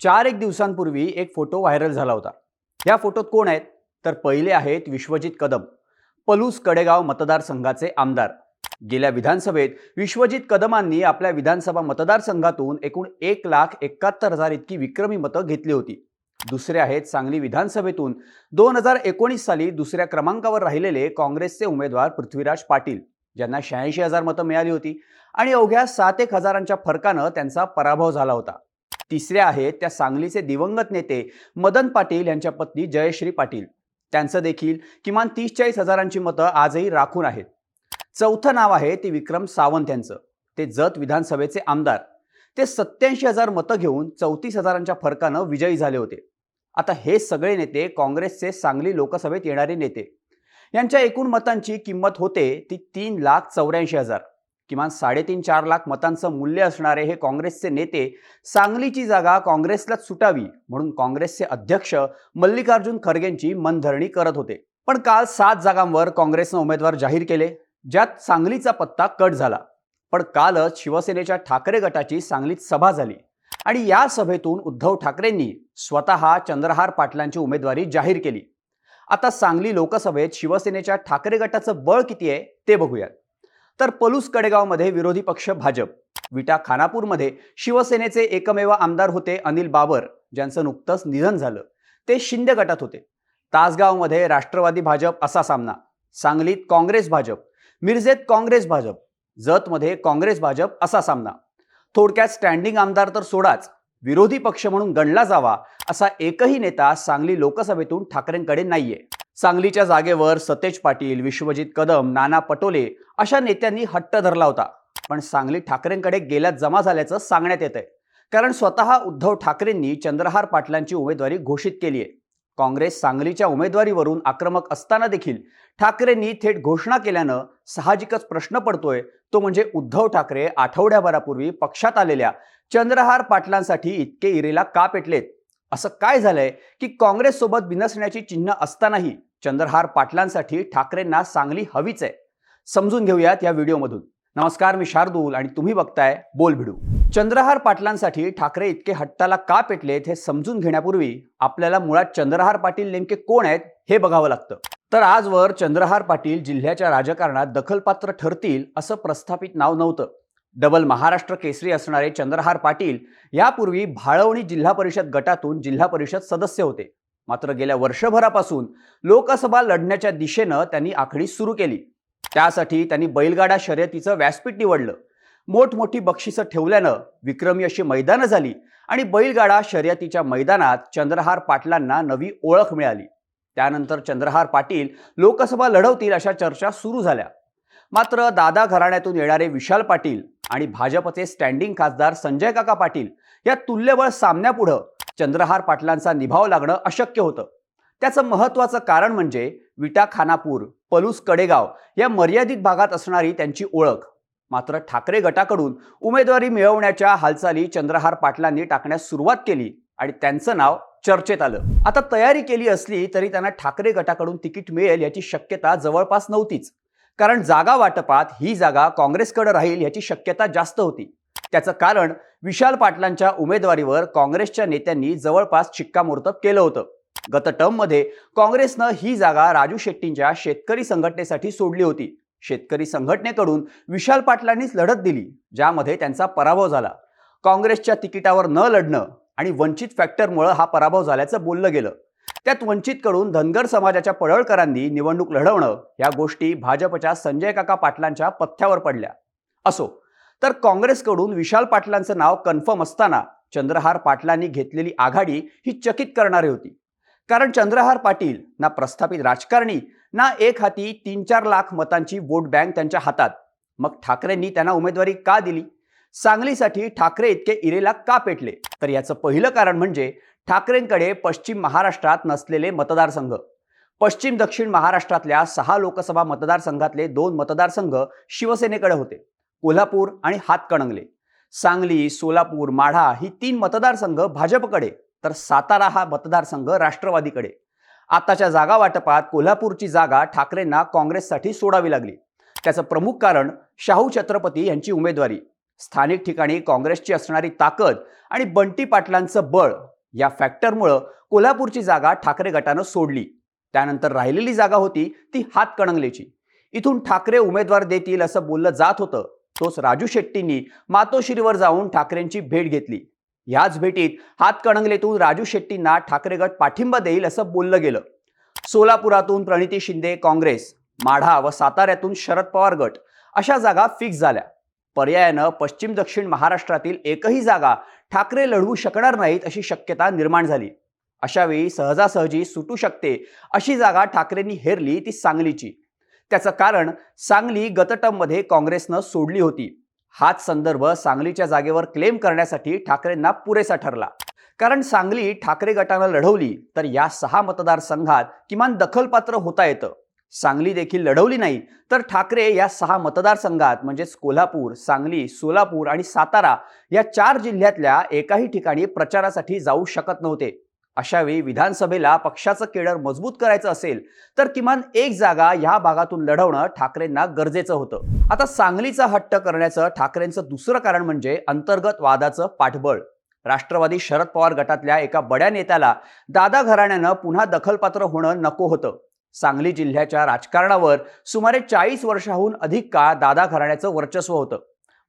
चार एक दिवसांपूर्वी एक फोटो व्हायरल झाला होता. या फोटोत कोण आहेत? तर पहिले आहेत विश्वजित कदम पलूस कडेगाव मतदारसंघाचे आमदार. गेल्या विधानसभेत विश्वजित कदमांनी आपल्या विधानसभा मतदारसंघातून एकूण एक लाख एकाहत्तर हजार इतकी विक्रमी मतं घेतली होती. दुसरे आहेत सांगली विधानसभेतून दोन हजार एकोणीस साली दुसऱ्या क्रमांकावर राहिलेले काँग्रेसचे उमेदवार पृथ्वीराज पाटील ज्यांना शहाऐंशी हजार मतं मिळाली होती. आणि अवघ्या सात एक हजारांच्या फरकानं त्यांचा पराभव झाला होता. तिसऱ्या आहेत त्या सांगलीचे दिवंगत नेते मदन पाटील यांच्या पत्नी जयश्री पाटील. त्यांचं देखील किमान तीस चाळीस हजारांची मतं आजही राखून आहेत. चौथं नाव आहे ते विक्रम सावंत यांचं. ते जत विधानसभेचे आमदार. ते सत्याऐंशी हजार मतं घेऊन चौतीस हजारांच्या फरकानं विजयी झाले होते. आता हे सगळे नेते काँग्रेसचे सांगली लोकसभेत येणारे नेते. यांच्या एकूण मतांची किंमत होते ती तीन लाख चौऱ्याऐंशी हजार. किमान साडेतीन चार लाख मतांचं मूल्य असणारे हे काँग्रेसचे नेते सांगलीची जागा काँग्रेसलाच सुटावी म्हणून काँग्रेसचे अध्यक्ष मल्लिकार्जुन खरगेंची मनधरणी करत होते. पण काल सात जागांवर काँग्रेसनं उमेदवार जाहीर केले ज्यात सांगलीचा पत्ता कट झाला. पण कालच शिवसेनेच्या ठाकरे गटाची सांगलीत सभा झाली आणि या सभेतून उद्धव ठाकरेंनी स्वतः चंद्रहार पाटलांची उमेदवारी जाहीर केली. आता सांगली लोकसभेत शिवसेनेच्या ठाकरे गटाचं बळ किती आहे ते बघूयात. तर पलूस कडेगावमध्ये विरोधी पक्ष भाजप. विटा खानापूरमध्ये शिवसेनेचे एकमेव आमदार होते अनिल बाबर ज्यांचं नुकतंच निधन झालं. ते शिंदे गटात होते. तासगावमध्ये राष्ट्रवादी भाजप असा सामना. सांगलीत काँग्रेस भाजप मिरजेत काँग्रेस भाजप जतमध्ये काँग्रेस भाजप असा सामना. थोडक्यात स्टँडिंग आमदार तर सोडाच विरोधी पक्ष म्हणून गणला जावा असा एकही नेता सांगली लोकसभेतून ठाकरेंकडे नाहीये. सांगलीच्या जागेवर सतेज पाटील विश्वजित कदम नाना पटोले अशा नेत्यांनी हट्ट धरला होता. पण सांगली ठाकरेंकडे गेल्यात जमा झाल्याचं सांगण्यात येत आहे कारण स्वतः उद्धव ठाकरेंनी चंद्रहार पाटलांची उमेदवारी घोषित केली आहे. काँग्रेस सांगलीच्या उमेदवारीवरून आक्रमक असताना देखील ठाकरेंनी थेट घोषणा केल्यानं साहजिकच प्रश्न पडतोय. तो म्हणजे उद्धव ठाकरे आठवड्याभरापूर्वी पक्षात आलेल्या चंद्रहार पाटलांसाठी इतके इरेला का पेटलेत? असं काय झालंय की काँग्रेससोबत बिनसण्याची चिन्ह असतानाही चंद्रहार पाटलांसाठी ठाकरेंना सांगली हवीच आहे. समजून घेऊयात या व्हिडिओमधून. नमस्कार मी शार्दूल आणि तुम्ही बघताय बोल भिडू. चंद्रहार पाटलांसाठी ठाकरे इतके हट्टाला का पेटलेत हे समजून घेण्यापूर्वी आपल्याला मुळात चंद्रहार पाटील नेमके कोण आहेत हे बघावं लागतं. तर आजवर चंद्रहार पाटील जिल्ह्याच्या राजकारणात दखलपात्र ठरतील असं प्रस्थापित नाव नव्हतं. डबल महाराष्ट्र केसरी असणारे चंद्रहार पाटील यापूर्वी भाळवणी जिल्हा परिषद गटातून जिल्हा परिषद सदस्य होते. मात्र गेल्या वर्षभरापासून लोकसभा लढण्याच्या दिशेनं त्यांनी आखणी सुरू केली. त्यासाठी त्यांनी बैलगाडा शर्यतीचं व्यासपीठ निवडलं. मोठमोठी बक्षिसं ठेवल्यानं विक्रमी अशी मैदानं झाली आणि बैलगाडा शर्यतीच्या मैदानात चंद्रहार पाटलांना नवी ओळख मिळाली. त्यानंतर चंद्रहार पाटील लोकसभा लढवतील अशा चर्चा सुरू झाल्या. मात्र दादा घराण्यातून येणारे विशाल पाटील आणि भाजपचे स्टँडिंग खासदार संजय काका पाटील या तुल्यबळ सामन्यापुढं चंद्रहार पाटलांचा निभाव लागणं अशक्य होतं. त्याचं महत्त्वाचं कारण म्हणजे विटा खानापूर पलूस कडेगाव या मर्यादित भागात असणारी त्यांची ओळख. मात्र ठाकरे गटाकडून उमेदवारी मिळवण्याच्या हालचाली चंद्रहार पाटलांनी टाकण्यास सुरुवात केली आणि त्यांचं नाव चर्चेत आलं. आता तयारी केली असली तरी त्यांना ठाकरे गटाकडून तिकीट मिळेल याची शक्यता जवळपास नव्हतीच. कारण जागा वाटपात ही जागा काँग्रेसकडे राहील याची शक्यता जास्त होती. त्याचं कारण विशाल पाटलांच्या उमेदवारीवर काँग्रेसच्या नेत्यांनी जवळपास शिक्कामोर्तब केलं होतं. गत टर्ममध्ये काँग्रेसनं ही जागा राजू शेट्टींच्या शेतकरी संघटनेसाठी सोडली होती. शेतकरी संघटनेकडून विशाल पाटलांनीच लढत दिली ज्यामध्ये त्यांचा पराभव झाला. काँग्रेसच्या तिकिटावर न लढणं आणि वंचित फॅक्टरमुळं हा पराभव झाल्याचं बोललं गेलं. त्यात वंचितकडून धनगर समाजाच्या पडळकरांनी निवडणूक लढवणं या गोष्टी भाजपच्या संजय काका पाटलांच्या पथ्यावर पडल्या. असो तर काँग्रेसकडून विशाल पाटलांचं नाव कन्फर्म असताना चंद्रहार पाटलांनी घेतलेली आघाडी ही चकित करणारी होती. कारण चंद्रहार पाटील ना प्रस्थापित राजकारणी ना एक हाती तीन चार लाख मतांची वोट बँक त्यांच्या हातात. मग ठाकरेंनी त्यांना उमेदवारी का दिली? सांगलीसाठी ठाकरे इतके इरेला का पेटले? तर याचं पहिलं कारण म्हणजे ठाकरेंकडे पश्चिम महाराष्ट्रात नसलेले मतदारसंघ. पश्चिम दक्षिण महाराष्ट्रातल्या सहा लोकसभा मतदारसंघातले दोन मतदारसंघ शिवसेनेकडे होते. कोल्हापूर आणि हातकणंगले. सांगली सोलापूर माढा ही तीन मतदारसंघ भाजपकडे तर सातारा हा मतदारसंघ राष्ट्रवादीकडे. आताच्या जागा वाटपात कोल्हापूरची जागा ठाकरेंना काँग्रेससाठी सोडावी लागली. त्याचं प्रमुख कारण शाहू छत्रपती यांची उमेदवारी. स्थानिक ठिकाणी काँग्रेसची असणारी ताकद आणि बंटी पाटलांचं बळ या फॅक्टरमुळं कोल्हापूरची जागा ठाकरे गटानं सोडली. त्यानंतर राहिलेली जागा होती ती हातकणंगलेची. इथून ठाकरे उमेदवार देतील असं बोललं जात होतं. तोच राजू शेट्टींनी मातोश्रीवर जाऊन ठाकरेंची भेट घेतली. याच भेटीत हातकणंगलेतून राजू शेट्टींना ठाकरे गट पाठिंबा देईल असं बोललं गेलं. सोलापुरातून प्रणिती शिंदे काँग्रेस माढा व साताऱ्यातून शरद पवार गट अशा जागा फिक्स झाल्या. पर्यायानं पश्चिम दक्षिण महाराष्ट्रातील एकही जागा ठाकरे लढवू शकणार नाहीत अशी शक्यता निर्माण झाली. अशावेळी सहजासहजी सुटू शकते अशी जागा ठाकरेंनी हेरली ती सांगलीची. त्याचं कारण सांगली गतटममध्ये काँग्रेसनं सोडली होती. हाच संदर्भ सांगलीच्या जागेवर क्लेम करण्यासाठी ठाकरेंना पुरेसा ठरला. कारण सांगली ठाकरे गटानं लढवली तर या सहा मतदारसंघात किमान दखलपात्र होता येतं. सांगली देखील लढवली नाही तर ठाकरे या सहा मतदारसंघात म्हणजेच कोल्हापूर सांगली सोलापूर आणि सातारा या चार जिल्ह्यातल्या एकाही ठिकाणी प्रचारासाठी जाऊ शकत नव्हते. अशावेळी विधानसभेला पक्षाचं केडर मजबूत करायचं असेल तर किमान एक जागा ह्या भागातून लढवणं ठाकरेंना गरजेचं होतं. आता सांगलीचा हट्ट करण्याचं ठाकरेंचं दुसरं कारण म्हणजे अंतर्गत वादाचं पाठबळ. राष्ट्रवादी शरद पवार गटातल्या एका बड्या नेत्याला दादा घराण्यानं पुन्हा दखलपात्र होणं नको होतं. सांगली जिल्ह्याच्या राजकारणावर सुमारे चाळीस वर्षाहून अधिक काळ दादा घराण्याचं वर्चस्व होतं.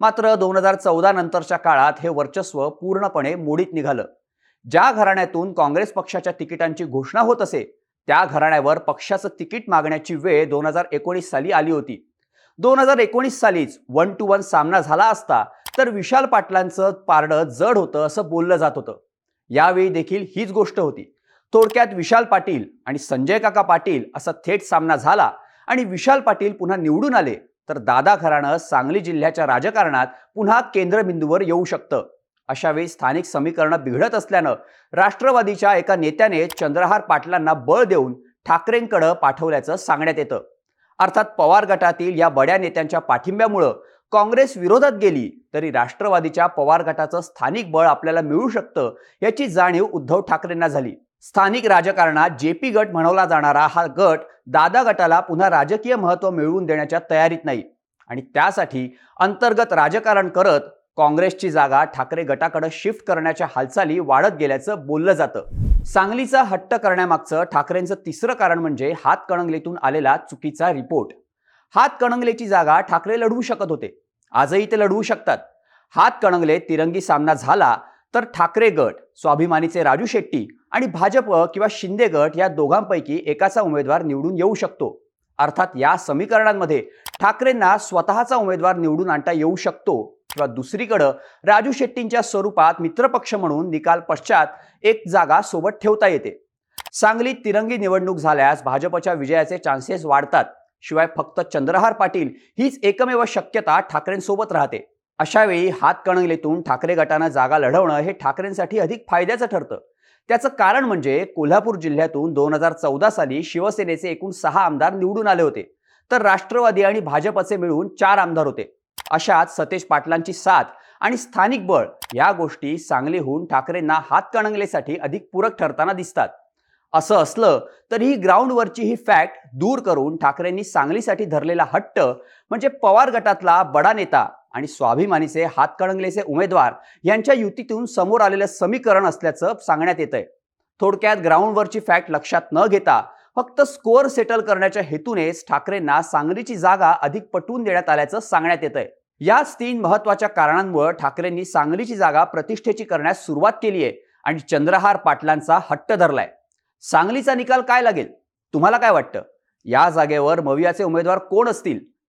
मात्र दोन हजार चौदा नंतरच्या काळात हे वर्चस्व पूर्णपणे मोडीत निघालं. ज्या घराण्यातून काँग्रेस पक्षाच्या तिकिटांची घोषणा होत असे त्या घराण्यावर पक्षाचं तिकीट मागण्याची वेळ दोन हजार एकोणीस साली आली होती. दोन हजार एकोणीस सालीच वन टू वन सामना झाला असता तर विशाल पाटलांचं पारडं जड होतं असं बोललं जात होतं. यावेळी देखील हीच गोष्ट होती. थोडक्यात विशाल पाटील आणि संजय काका पाटील असा थेट सामना झाला आणि विशाल पाटील पुन्हा निवडून आले तर दादा घराणं सांगली जिल्ह्याच्या राजकारणात पुन्हा केंद्रबिंदूवर येऊ शकतं. अशावेळी स्थानिक समीकरणं बिघडत असल्यानं राष्ट्रवादीच्या एका नेत्याने चंद्रहार पाटलांना बळ देऊन ठाकरेंकडं पाठवल्याचं सांगण्यात येतं. अर्थात पवार गटातील या बड्या नेत्यांच्या पाठिंब्यामुळं काँग्रेस विरोधात गेली तरी राष्ट्रवादीच्या पवार गटाचं स्थानिक बळ आपल्याला मिळू शकतं याची जाणीव उद्धव ठाकरेंना झाली. स्थानिक राजकारणात जे पी गट म्हणवला जाणारा हा गट दादा गटाला पुन्हा राजकीय महत्त्व मिळवून देण्याच्या तयारीत नाही. आणि त्यासाठी अंतर्गत राजकारण करत काँग्रेसची जागा ठाकरे गटाकडे शिफ्ट करण्याच्या हालचाली वाढत गेल्याचं बोललं जातं. सांगलीचा हट्ट करण्यामागचं ठाकरेंचं तिसरं कारण म्हणजे हातकणंगलेतून आलेला चुकीचा रिपोर्ट. हातकणंगलेची जागा ठाकरे लढवू शकत होते. आजही ते लढवू शकतात. हातकणंगले तिरंगी सामना झाला तर ठाकरे गट स्वाभिमानीचे राजू शेट्टी आणि भाजप किंवा शिंदे गट या दोघांपैकी एकाचा उमेदवार निवडून येऊ शकतो. अर्थात या समीकरणांमध्ये ठाकरेंना स्वतःचा उमेदवार निवडून आणता येऊ शकतो किंवा दुसरीकडं राजू शेट्टींच्या स्वरूपात मित्रपक्ष म्हणून निकाल पश्चात एक जागा सोबत ठेवता येते. सांगलीत तिरंगी निवडणूक झाल्यास भाजपच्या विजयाचे चान्सेस वाढतात. शिवाय फक्त चंद्रहार पाटील हीच एकमेव शक्यता ठाकरेंसोबत राहते. अशावेळी हातकणंगलेतून ठाकरे गटानं जागा लढवणं हे ठाकरेंसाठी अधिक फायद्याचं ठरतं. त्याचं कारण म्हणजे कोल्हापूर जिल्ह्यातून दोन हजार चौदा साली शिवसेनेचे एकूण सहा आमदार निवडून आले होते. तर राष्ट्रवादी आणि भाजपचे मिळून चार आमदार होते. अशात सतेज पाटलांची साथ आणि स्थानिक बळ या गोष्टी सांगलीहून ठाकरेंना हातकणंगलेसाठी अधिक पूरक ठरताना दिसतात. असं असलं तरीही ग्राउंडवरची ही फॅक्ट दूर करून ठाकरेंनी सांगलीसाठी धरलेला हट्ट म्हणजे पवार गटातला बडा नेता आणि स्वाभिमानीचे हातकणंगलेचे उमेदवार यांच्या युतीतून समोर आलेलं समीकरण असल्याचं सांगण्यात येत आहे थोडक्यात ग्राउंडवरची फॅक्ट लक्षात न घेता फक्त स्कोअर सेटल करण्याच्या हेतूनेच ठाकरेंना सांगलीची जागा अधिक पटवून देण्यात आल्याचं सांगण्यात येत आहे याच तीन महत्त्वाच्या कारणांमुळे ठाकरेंनी सांगलीची जागा प्रतिष्ठेची करण्यास सुरुवात केली आहे आणि चंद्रहार पाटलांचा हट्ट धरलाय. सांगलीचा निकाल काय लागेल? तुम्हाला काय वाटतं? या जागेवर मवियाचे उमेदवार कोण असतील?